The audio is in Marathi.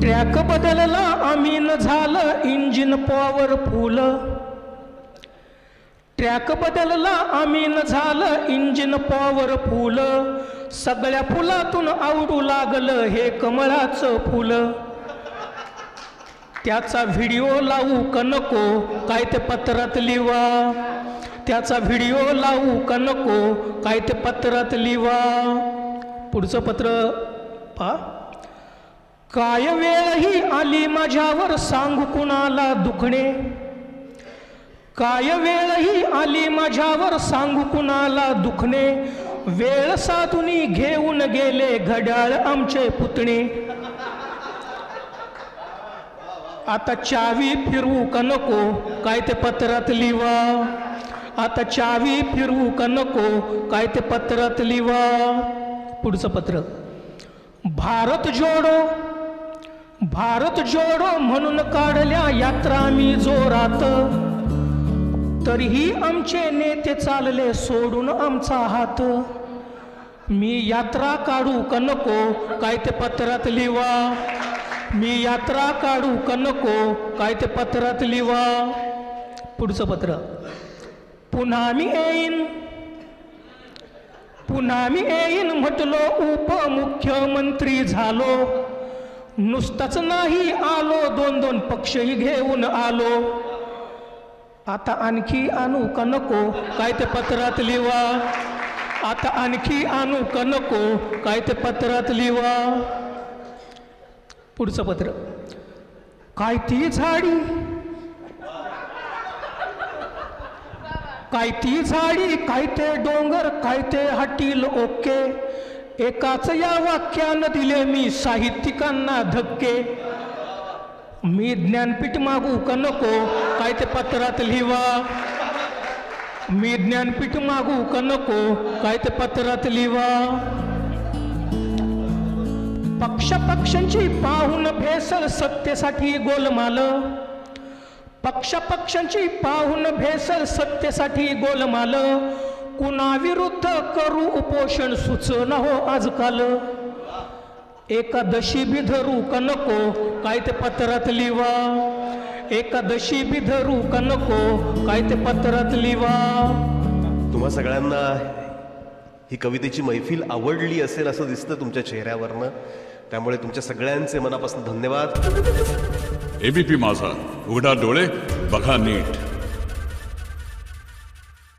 ट्रॅक बदलला आम्ही झालं इंजिन पॉवरफुल ट्रॅक बदलला आम्ही झालं इंजिन पॉवरफुल सगळ्या फुलातून आवडू लागलं हे कमळाचं फुलं. त्याचा व्हिडिओ लावू का नको काय ते पत्रात लिवा. त्याचा व्हिडिओ लावू का नको काय ते पत्रात लिवा. पुढचं पत्र पा काय वेळही आली माझ्यावर सांगू कुणाला दुखणे? काय वेळही आली माझ्यावर सांगू कुणाला दुखणे? वेळ साधुनी घेऊन गेले घड्याळ आमचे पुतणे. आता चावी फिरवू का नको? काय ते पत्रात लिवा. आता चावी फिरवू का नको? काय ते पत्रात लिवा. पुढचं पत्र. भारत जोडो. भारत जोडो म्हणून काढल्या यात्रा मी जोरात. तरीही आमचे नेते चालले सोडून आमचा हात. मी यात्रा काढू का नको काय ते पत्रात लिवा. मी यात्रा काढू का नको काय ते पत्रात लिवा. पुढचं पत्र. पुन्हा मी येईन. पुन्हा मी येईन म्हटलो उपमुख्यमंत्री झालो. नुसताच नाही आलो दोन दोन पक्षही घेऊन आलो. आता आणखी आणू का नको काय ते पत्रात लिवा. आता आणखी आणू का नको काय ते पत्रात लिवा. पुढचं पत्र. काय ती झाडी? काय ती झाडी? काय ते डोंगर? काय ते हटील ओके? एकाच या वाक्यानं दिले मी साहित्यिकांना धक्के. मी ज्ञानपीठ मागू का नको? काय ते पत्रात लिहा मी ज्ञानपीठ मागू का नको? काय ते पत्रात लिहिवा पक्ष पक्षांची पाहून भेसळ सत्तेसाठी गोलमाल. पक्ष पक्षांची पाहून भेसळ सत्तेसाठी गोलमाल. कुणाविरुद्ध करू उपोषण सुचन हो आजकाल. एकादशी बी धरू का नको काय ते पत्रात लिवा. एकादशी बी धरू का नको काय ते पत्रात लिवा. तुम्हा सगळ्यांना ही कवितेची मैफिल आवडली असेल असं दिसतं तुमच्या चेहऱ्यावरनं. त्यामुळे तुमच्या सगळ्यांचे मनापासून धन्यवाद. एबीपी माझा. उघडा डोळे बघा नीट.